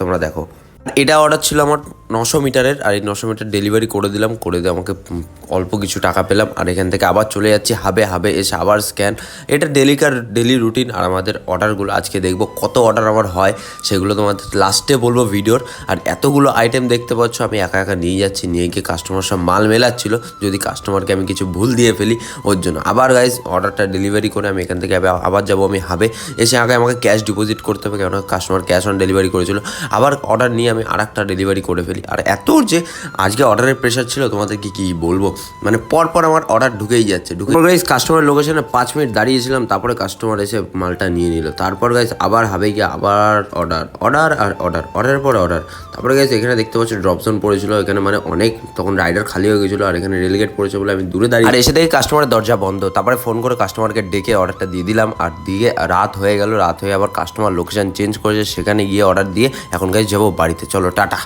তোমরা দেখো। এটা অর্ডার ছিল আমার নশো মিটারের আর এই নশো মিটার ডেলিভারি করে দিলাম, করে দিয়ে আমাকে অল্প কিছু টাকা পেলাম আর এখান থেকে আবার চলে যাচ্ছি হাবে হাবে এসে আবার স্ক্যান এটা ডেলিকার ডেলি রুটিন আর আমাদের অর্ডারগুলো আজকে দেখব কত অর্ডার আমার হয়, সেগুলো তোমাদের লাস্টে বলব ভিডিওর আর এতগুলো আইটেম দেখতে পাচ্ছ, আমি একা একা নিয়ে যাচ্ছি, নিয়ে গিয়ে কাস্টমার সব মাল মেলাচ্ছিল, যদি কাস্টমারকে আমি কিছু ভুল দিয়ে ফেলি, ওর জন্য। আবার গাইজ অর্ডারটা ডেলিভারি করে আমি এখান থেকে আবার- যাব আমি হাবে এসে আগে আমাকে ক্যাশ ডিপোজিট করতে হবে, কেননা কাস্টমার ক্যাশ অন ডেলিভারি করেছিল। আবার অর্ডার নিয়ে আমি আর ডেলিভারি করে ফেলি। আর এত যে আজকে অর্ডারের প্রেশার ছিল তোমাদেরকে কি বলব? মানে পর পর আমার অর্ডার ঢুকেই যাচ্ছে ঢুকে গাইজ কাস্টমার লোকেশনে পাঁচ মিনিট দাঁড়িয়েছিলাম তারপরে কাস্টমার এসে মালটা নিয়ে নিল। তারপর গাইজ আবার হাবে গিয়ে আবার অর্ডার অর্ডার আর অর্ডার অর্ডারের পর অর্ডার তারপরে গাইজ এখানে দেখতে পাচ্ছি ড্রপ জোন পড়েছিল এখানে মানে অনেক তখন রাইডার খালি হয়ে গেছিল আর এখানে রেলগেট পড়েছে বলে আমি দূরে দাঁড়িয়ে আর এসে দেখি কাস্টমারের দরজা বন্ধ। তারপরে ফোন করে কাস্টমারকে ডেকে অর্ডারটা দিয়ে দিলাম আর দিয়ে রাত হয়ে গেল রাত হয়ে আবার কাস্টমার লোকেশন চেঞ্জ করেছে সেখানে গিয়ে অর্ডার দিয়ে এখন গাইজ যাব বাড়িতে। চলো টাটা।